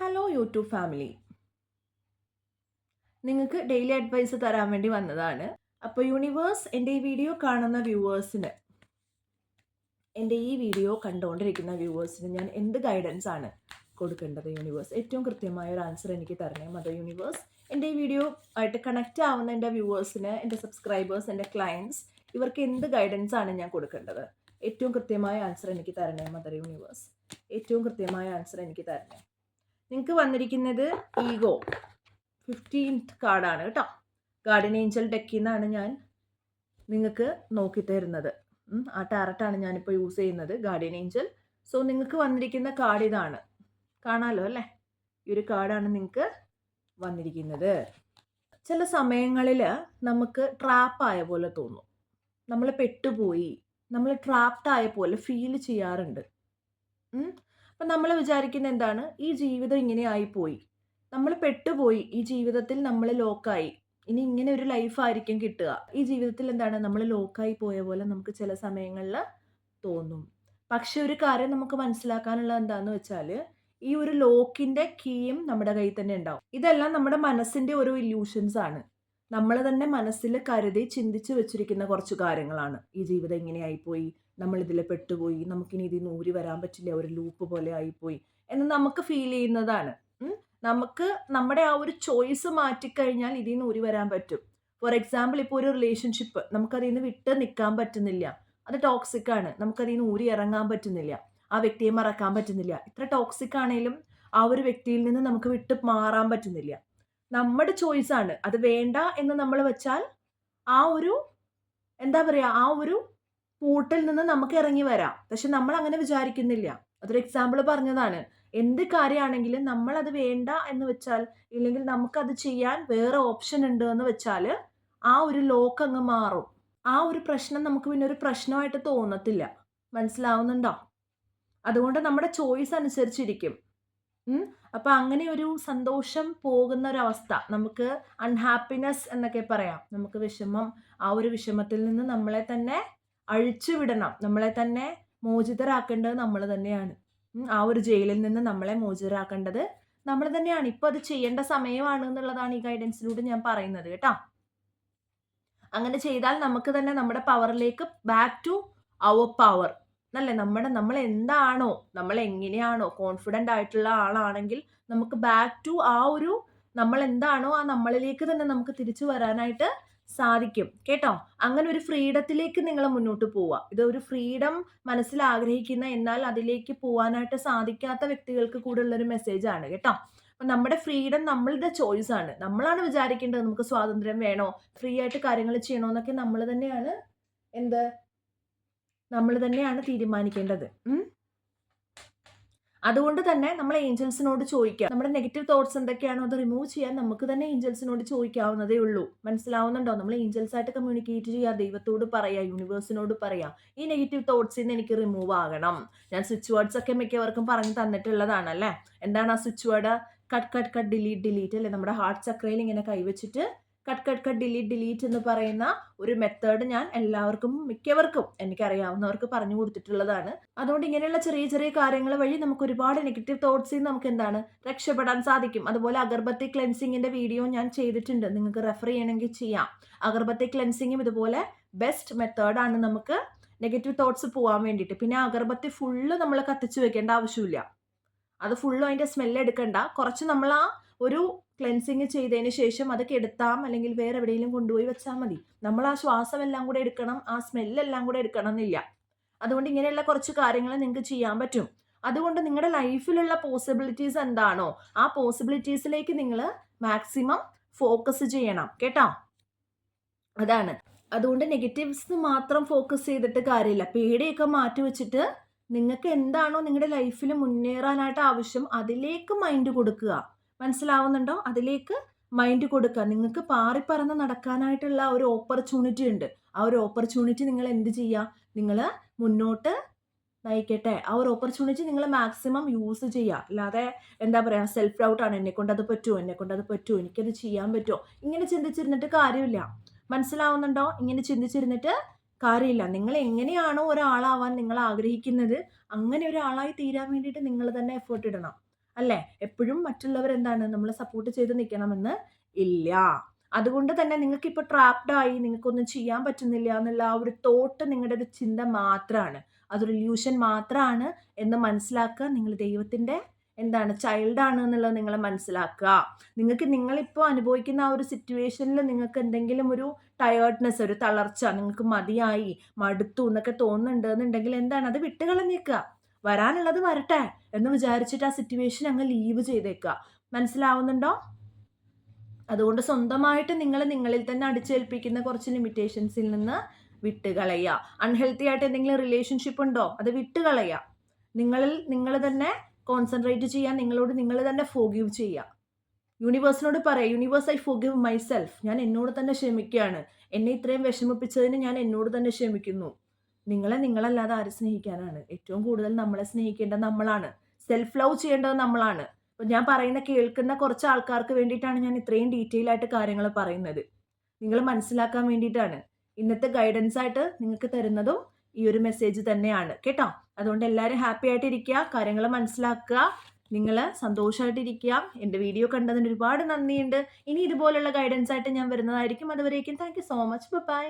Hello YouTube family നിങ്ങൾക്ക് daily advice തരാൻ വേണ്ടി വന്നതാണ്. അപ്പോൾ യൂണിവേഴ്സ് എന്റെ ഈ വീഡിയോ കാണുന്ന വ്യൂവേഴ്സിന് എന്റെ ഈ വീഡിയോ കണ്ടുകൊണ്ടിരിക്കുന്ന വ്യൂവേഴ്സിന് ഞാൻ എന്ത് ഗൈഡൻസ് ആണ് കൊടുക്കേണ്ടത് യൂണിവേഴ്സ് ഏറ്റവും കൃത്യമായ ഒരു ആൻസർ എനിക്ക് തരണേ മദർ യൂണിവേഴ്സ് എന്റെ ഈ വീഡിയോ ആയിട്ട് കണക്റ്റ് ആവുന്ന എന്റെ വ്യൂവേഴ്സിന് എന്റെ സബ്സ്ക്രൈബേഴ്സ് എന്റെ ക്ലയൻസ് ഇവർക്ക് എന്ത് ഗൈഡൻസ് ആണ് ഞാൻ കൊടുക്കേണ്ടത്? ഏറ്റവും കൃത്യമായ ആൻസർ എനിക്ക് തരണേ മദർ യൂണിവേഴ്സ് ഏറ്റവും കൃത്യമായ ആൻസർ എനിക്ക് തരണേ. നിങ്ങൾക്ക് വന്നിരിക്കുന്നത് ഈഗോ. ഫിഫ്റ്റീൻത്ത് കാർഡാണ് കേട്ടോ. ഗാർഡൻ ഏഞ്ചൽ ഡെക്കിൽ നിന്നാണ് ഞാൻ നിങ്ങൾക്ക് നോക്കി തരുന്നത്. ഉം, ആ ടാരറ്റാണ് ഞാനിപ്പോൾ യൂസ് ചെയ്യുന്നത് ഗാർഡിയൻ ഏഞ്ചൽ. സോ നിങ്ങൾക്ക് വന്നിരിക്കുന്ന കാർഡ് ഇതാണ്. കാണാമല്ലോ അല്ലേ? ഈ ഒരു കാർഡാണ് നിങ്ങൾക്ക് വന്നിരിക്കുന്നത്. ചില സമയങ്ങളിൽ നമുക്ക് ട്രാപ്പായ പോലെ തോന്നും. നമ്മൾ പെട്ടുപോയി. നമ്മൾ ട്രാപ്ഡ് ആയ പോലെ ഫീൽ ചെയ്യാറുണ്ട്. അപ്പം നമ്മൾ വിചാരിക്കുന്ന എന്താണ്? ഈ ജീവിതം ഇങ്ങനെ ആയിപ്പോയി. നമ്മൾ പെട്ടുപോയി. ഈ ജീവിതത്തിൽ നമ്മൾ ലോക്കായി. ഇനി ഇങ്ങനെ ഒരു ലൈഫായിരിക്കും കിട്ടുക. ഈ ജീവിതത്തിൽ എന്താണ്? നമ്മൾ ലോക്കായി പോയ പോലെ നമുക്ക് ചില സമയങ്ങളിൽ തോന്നും. പക്ഷെ ഒരു കാര്യം നമുക്ക് മനസ്സിലാക്കാനുള്ളത് എന്താണെന്ന് വെച്ചാൽ ഈ ഒരു ലോക്കിന്റെ കീയും നമ്മുടെ കയ്യിൽ തന്നെ ഉണ്ടാവും. ഇതെല്ലാം നമ്മുടെ മനസ്സിന്റെ ഒരു ഇല്യൂഷൻസ് ആണ്. നമ്മൾ തന്നെ മനസ്സിൽ കരുതി ചിന്തിച്ചു വെച്ചിരിക്കുന്ന കുറച്ച് കാര്യങ്ങളാണ്. ഈ ജീവിതം ഇങ്ങനെ ആയിപ്പോയി നമ്മൾ ഇതിൽ പെട്ടുപോയി നമുക്കിനി ഇതിൽ നിന്ന് ഊരി വരാൻ പറ്റില്ല ഒരു ലൂപ്പ് പോലെ ആയിപ്പോയി എന്ന് നമുക്ക് ഫീൽ ചെയ്യുന്നതാണ്. നമുക്ക് നമ്മുടെ ആ ഒരു ചോയ്സ് മാറ്റിക്കഴിഞ്ഞാൽ ഇതിൽ നിന്ന് ഊരി വരാൻ പറ്റും. ഫോർ എക്സാമ്പിൾ ഇപ്പോൾ ഒരു റിലേഷൻഷിപ്പ് നമുക്കതിൽ നിന്ന് വിട്ട് നിൽക്കാൻ പറ്റുന്നില്ല. അത് ടോക്സിക് ആണ്. നമുക്കതിൽ നിന്ന് ഊരി ഇറങ്ങാൻ പറ്റുന്നില്ല. ആ വ്യക്തിയെ മറക്കാൻ പറ്റുന്നില്ല. ഇത്ര ടോക്സിക് ആണെങ്കിലും ആ ഒരു വ്യക്തിയിൽ നിന്ന് നമുക്ക് വിട്ട് മാറാൻ പറ്റുന്നില്ല. നമ്മുടെ ചോയ്സ് ആണ്. അത് വേണ്ട എന്ന് നമ്മൾ വെച്ചാൽ ആ ഒരു എന്താ പറയുക ആ ഒരു പൂട്ടിൽ നിന്ന് നമുക്ക് ഇറങ്ങി വരാം. പക്ഷെ നമ്മൾ അങ്ങനെ വിചാരിക്കുന്നില്ല. അതൊരു എക്സാമ്പിൾ പറഞ്ഞതാണ്. എന്ത് കാര്യമാണെങ്കിലും നമ്മൾ അത് വേണ്ട എന്ന് വെച്ചാൽ ഇല്ലെങ്കിൽ നമുക്കത് ചെയ്യാൻ വേറെ ഓപ്ഷൻ ഉണ്ട് എന്ന് വെച്ചാൽ ആ ഒരു ലോക്ക് അങ്ങ് മാറും. ആ ഒരു പ്രശ്നം നമുക്ക് പിന്നെ ഒരു പ്രശ്നമായിട്ട് തോന്നത്തില്ല. മനസ്സിലാവുന്നുണ്ടോ? അതുകൊണ്ട് നമ്മുടെ ചോയ്സ് അനുസരിച്ചിരിക്കും. അപ്പൊ അങ്ങനെ ഒരു സന്തോഷം പോകുന്ന ഒരു അവസ്ഥ നമുക്ക് അൺഹാപ്പിനെസ് എന്നൊക്കെ പറയാം. നമുക്ക് വിഷമം ആ ഒരു വിഷമത്തിൽ നിന്ന് നമ്മളെ തന്നെ അഴിച്ചുവിടണം. നമ്മളെ തന്നെ മോചിതരാക്കേണ്ടത് നമ്മൾ തന്നെയാണ്. ആ ഒരു ജയിലിൽ നിന്ന് നമ്മളെ മോചിതരാക്കേണ്ടത് നമ്മൾ തന്നെയാണ്. ഇപ്പൊ അത് ചെയ്യേണ്ട സമയമാണ് എന്നുള്ളതാണ് ഈ ഗൈഡൻസിലൂടെ ഞാൻ പറയുന്നത് കേട്ടോ. അങ്ങനെ ചെയ്താൽ നമുക്ക് തന്നെ നമ്മുടെ പവറിലേക്ക് ബാക്ക് ടു അവർ പവർ അല്ലേ നമ്മുടെ നമ്മൾ എന്താണോ നമ്മൾ എങ്ങനെയാണോ കോൺഫിഡന്റ് ആയിട്ടുള്ള ആളാണെങ്കിൽ നമുക്ക് ബാക്ക് ടു ആ ഒരു നമ്മൾ എന്താണോ ആ നമ്മളിലേക്ക് തന്നെ നമുക്ക് തിരിച്ചു വരാനായിട്ട് സാധിക്കും. കേട്ടോ? അങ്ങനെ ഒരു ഫ്രീഡത്തിലേക്ക് നിങ്ങൾ മുന്നോട്ട് പോവുക. ഇത് ഒരു ഫ്രീഡം മനസ്സിൽ ആഗ്രഹിക്കുന്ന എന്നാൽ അതിലേക്ക് പോവാനായിട്ട് സാധിക്കാത്ത വ്യക്തികൾക്ക് കൂടെ ഉള്ളൊരു മെസ്സേജ് ആണ്. കേട്ടോ? അപ്പൊ നമ്മുടെ ഫ്രീഡം നമ്മളുടെ ചോയ്സ് ആണ്. നമ്മളാണ് വിചാരിക്കേണ്ടത് നമുക്ക് സ്വാതന്ത്ര്യം വേണോ? ഫ്രീ ആയിട്ട് കാര്യങ്ങൾ ചെയ്യണോ? എന്നൊക്കെ നമ്മൾ തന്നെയാണ് എന്ത് നമ്മൾ തന്നെയാണ് തീരുമാനിക്കേണ്ടത്. അതുകൊണ്ട് തന്നെ നമ്മൾ ഏഞ്ചൽസിനോട് ചോദിക്കാം. നമ്മുടെ നെഗറ്റീവ് തോട്ട്സ് എന്തൊക്കെയാണോ അത് റിമൂവ് ചെയ്യാൻ നമുക്ക് തന്നെ ഏഞ്ചൽസിനോട് ചോദിക്കാവുന്നതേ ഉള്ളൂ. മനസ്സിലാവുന്നുണ്ടോ? നമ്മൾ ഏഞ്ചൽസ് ആയിട്ട് കമ്മ്യൂണിക്കേറ്റ് ചെയ്യുക ദൈവത്തോട് പറയാം യൂണിവേഴ്സിനോട് പറയാം ഈ നെഗറ്റീവ് തോട്ട്സിൽ നിന്ന് എനിക്ക് റിമൂവ് ആകണം. ഞാൻ സ്വിച്ച് വേർഡ്സ് ഒക്കെ മിക്കവർക്കും പറഞ്ഞു തന്നിട്ടുള്ളതാണ് അല്ലേ? എന്താണ് ആ switch word? Cut cut cut delete delete അല്ലേ? നമ്മുടെ ഹാർട്ട് ചക്രയിൽ ഇങ്ങനെ കൈവച്ചിട്ട് cut cut cut delete delete എന്ന് പറയുന്ന ഒരു മെത്തേഡ് ഞാൻ എല്ലാവർക്കും മിക്കവർക്കും എനിക്കറിയാവുന്നവർക്ക് പറഞ്ഞു കൊടുത്തിട്ടുള്ളതാണ്. അതുകൊണ്ട് ഇങ്ങനെയുള്ള ചെറിയ ചെറിയ കാര്യങ്ങൾ വഴി നമുക്ക് ഒരുപാട് നെഗറ്റീവ് തോട്ട്സിൽ നമുക്ക് എന്താണ് രക്ഷപ്പെടാൻ സാധിക്കും. അതുപോലെ അഗർബത്തി ക്ലെൻസിങ്ങിന്റെ വീഡിയോ ഞാൻ ചെയ്തിട്ടുണ്ട്. നിങ്ങൾക്ക് റെഫർ ചെയ്യണമെങ്കിൽ ചെയ്യാം. അഗർബത്തി ക്ലെൻസിങ്ങും ഇതുപോലെ ബെസ്റ്റ് മെത്തേഡാണ് നമുക്ക് നെഗറ്റീവ് തോട്ട്സ് പോകാൻ വേണ്ടിയിട്ട്. പിന്നെ അഗർബത്തി ഫുള്ള് നമ്മൾ കത്തിച്ചു വെക്കേണ്ട ആവശ്യമില്ല. അത് ഫുള്ളും അതിന്റെ സ്മെല്ല് എടുക്കണ്ട. കുറച്ച് നമ്മൾ ആ ഒരു ക്ലെൻസിങ് ചെയ്തതിന് ശേഷം അതൊക്കെ എടുത്താം അല്ലെങ്കിൽ വേറെ എവിടെയെങ്കിലും കൊണ്ടുപോയി വെച്ചാൽ മതി. നമ്മൾ ആ ശ്വാസം എല്ലാം കൂടെ എടുക്കണം ആ സ്മെല്ലെല്ലാം കൂടെ എടുക്കണം എന്നില്ല. അതുകൊണ്ട് ഇങ്ങനെയുള്ള കുറച്ച് കാര്യങ്ങൾ നിങ്ങൾക്ക് ചെയ്യാൻ പറ്റും. അതുകൊണ്ട് നിങ്ങളുടെ ലൈഫിലുള്ള പോസിബിലിറ്റീസ് എന്താണോ ആ പോസിബിലിറ്റീസിലേക്ക് നിങ്ങൾ മാക്സിമം ഫോക്കസ് ചെയ്യണം. കേട്ടോ? അതാണ്. അതുകൊണ്ട് നെഗറ്റീവ്സ് മാത്രം ഫോക്കസ് ചെയ്തിട്ട് കാര്യമില്ല. പേടിയൊക്കെ മാറ്റി വെച്ചിട്ട് നിങ്ങൾക്ക് എന്താണോ നിങ്ങളുടെ ലൈഫിൽ മുന്നേറാനായിട്ട് ആവശ്യം അതിലേക്ക് മൈൻഡ് കൊടുക്കുക. മനസ്സിലാവുന്നുണ്ടോ? അതിലേക്ക് മൈൻഡ് കൊടുക്കുക. നിങ്ങൾക്ക് പാറിപ്പറന്ന് നടക്കാനായിട്ടുള്ള ഒരു ഓപ്പർച്യൂണിറ്റി ഉണ്ട്. ആ ഒരു ഓപ്പർച്യൂണിറ്റി നിങ്ങൾ എന്ത് ചെയ്യുക? നിങ്ങൾ മുന്നോട്ട് നയിക്കട്ടെ. ആ ഒരു ഓപ്പർച്യൂണിറ്റി നിങ്ങൾ മാക്സിമം യൂസ് ചെയ്യുക. അല്ലാതെ എന്താ പറയുക സെൽഫ് ഡൗട്ടാണ് എന്നെ കൊണ്ട് അത് പറ്റുമോ എന്നെ കൊണ്ട് അത് പറ്റുമോ എനിക്കത് ചെയ്യാൻ പറ്റുമോ ഇങ്ങനെ ചിന്തിച്ചിരുന്നിട്ട് കാര്യമില്ല. മനസ്സിലാവുന്നുണ്ടോ? ഇങ്ങനെ ചിന്തിച്ചിരുന്നിട്ട് കാര്യമില്ല. നിങ്ങൾ എങ്ങനെയാണോ ഒരാളാവാൻ നിങ്ങൾ ആഗ്രഹിക്കുന്നത് അങ്ങനെ ഒരാളായി തീരാൻ വേണ്ടിയിട്ട് നിങ്ങൾ തന്നെ എഫേർട്ട് ഇടണം. അല്ലേ? എപ്പോഴും മറ്റുള്ളവർ എന്താണ്? നമ്മളെ സപ്പോർട്ട് ചെയ്ത് നിൽക്കണമെന്ന് ഇല്ല. അതുകൊണ്ട് തന്നെ നിങ്ങൾക്ക് ഇപ്പോൾ ട്രാപ്ഡായി നിങ്ങൾക്കൊന്നും ചെയ്യാൻ പറ്റുന്നില്ല എന്നുള്ള ആ ഒരു തോട്ട് നിങ്ങളുടെ ഒരു ചിന്ത മാത്രമാണ് അതൊരു ല്യൂഷൻ മാത്രമാണ് എന്ന് മനസ്സിലാക്കുക. നിങ്ങൾ ദൈവത്തിന്റെ എന്താണ് ചൈൽഡ് ആണ് എന്നുള്ളത് നിങ്ങൾ മനസ്സിലാക്കുക. നിങ്ങൾക്ക് നിങ്ങളിപ്പോൾ അനുഭവിക്കുന്ന ആ ഒരു സിറ്റുവേഷനിൽ നിങ്ങൾക്ക് എന്തെങ്കിലും ഒരു ടയേർഡ്നെസ് ഒരു തളർച്ച നിങ്ങൾക്ക് മതിയായി മടുത്തു എന്നൊക്കെ തോന്നുന്നുണ്ട് എന്നുണ്ടെങ്കിൽ എന്താണ്? അത് വിട്ടുകളഞ്ഞേക്കുക. വരാനുള്ളത് വരട്ടെ എന്ന് വിചാരിച്ചിട്ട് ആ സിറ്റുവേഷൻ അങ്ങ് ലീവ് ചെയ്തേക്കുക മനസ്സിലാവുന്നുണ്ടോ? അതുകൊണ്ട് സ്വന്തമായിട്ട് നിങ്ങൾ നിങ്ങളിൽ തന്നെ അടിച്ചേൽപ്പിക്കുന്ന കുറച്ച് ലിമിറ്റേഷൻസിൽ നിന്ന് വിട്ടുകളയുക. അൺഹെൽത്തി ആയിട്ട് എന്തെങ്കിലും റിലേഷൻഷിപ്പ് ഉണ്ടോ? അത് വിട്ടുകളയുക. നിങ്ങളിൽ നിങ്ങൾ തന്നെ കോൺസെൻട്രേറ്റ് ചെയ്യാൻ നിങ്ങളോട് നിങ്ങൾ തന്നെ ഫോഗീവ് ചെയ്യുക. യൂണിവേഴ്സിനോട് പറയാം യൂണിവേഴ്സ് ഐ ഫോഗീവ് മൈസെൽഫ് ഞാൻ എന്നോട് തന്നെ ക്ഷമിക്കുകയാണ്. എന്നെ ഇത്രയും വിഷമിപ്പിച്ചതിന് ഞാൻ എന്നോട് തന്നെ ക്ഷമിക്കുന്നു. നിങ്ങളെ നിങ്ങളല്ലാതെ ആര് സ്നേഹിക്കാനാണ്? ഏറ്റവും കൂടുതൽ നമ്മളെ സ്നേഹിക്കേണ്ടത് നമ്മളാണ്. സെൽഫ് ലവ് ചെയ്യേണ്ടത് നമ്മളാണ്. അപ്പോൾ ഞാൻ പറയുന്ന കേൾക്കുന്ന കുറച്ച് ആൾക്കാർക്ക് വേണ്ടിയിട്ടാണ് ഞാൻ ഇത്രയും ഡീറ്റെയിൽ ആയിട്ട് കാര്യങ്ങൾ പറയുന്നത്. നിങ്ങൾ മനസ്സിലാക്കാൻ വേണ്ടിയിട്ടാണ്. ഇന്നത്തെ ഗൈഡൻസ് ആയിട്ട് നിങ്ങൾക്ക് തരുന്നതും ഈ ഒരു മെസ്സേജ് തന്നെയാണ്. കേട്ടോ? അതുകൊണ്ട് എല്ലാവരും ഹാപ്പി ആയിട്ട് ഇരിക്കുക കാര്യങ്ങൾ മനസ്സിലാക്കുക നിങ്ങൾ സന്തോഷമായിട്ടിരിക്കുക എന്റെ വീഡിയോ കണ്ടതിന് ഒരുപാട് നന്ദിയുണ്ട്. ഇനി ഇതുപോലുള്ള ഗൈഡൻസ് ആയിട്ട് ഞാൻ വരുന്നതായിരിക്കും. അതുവരേക്കും thank you so much bye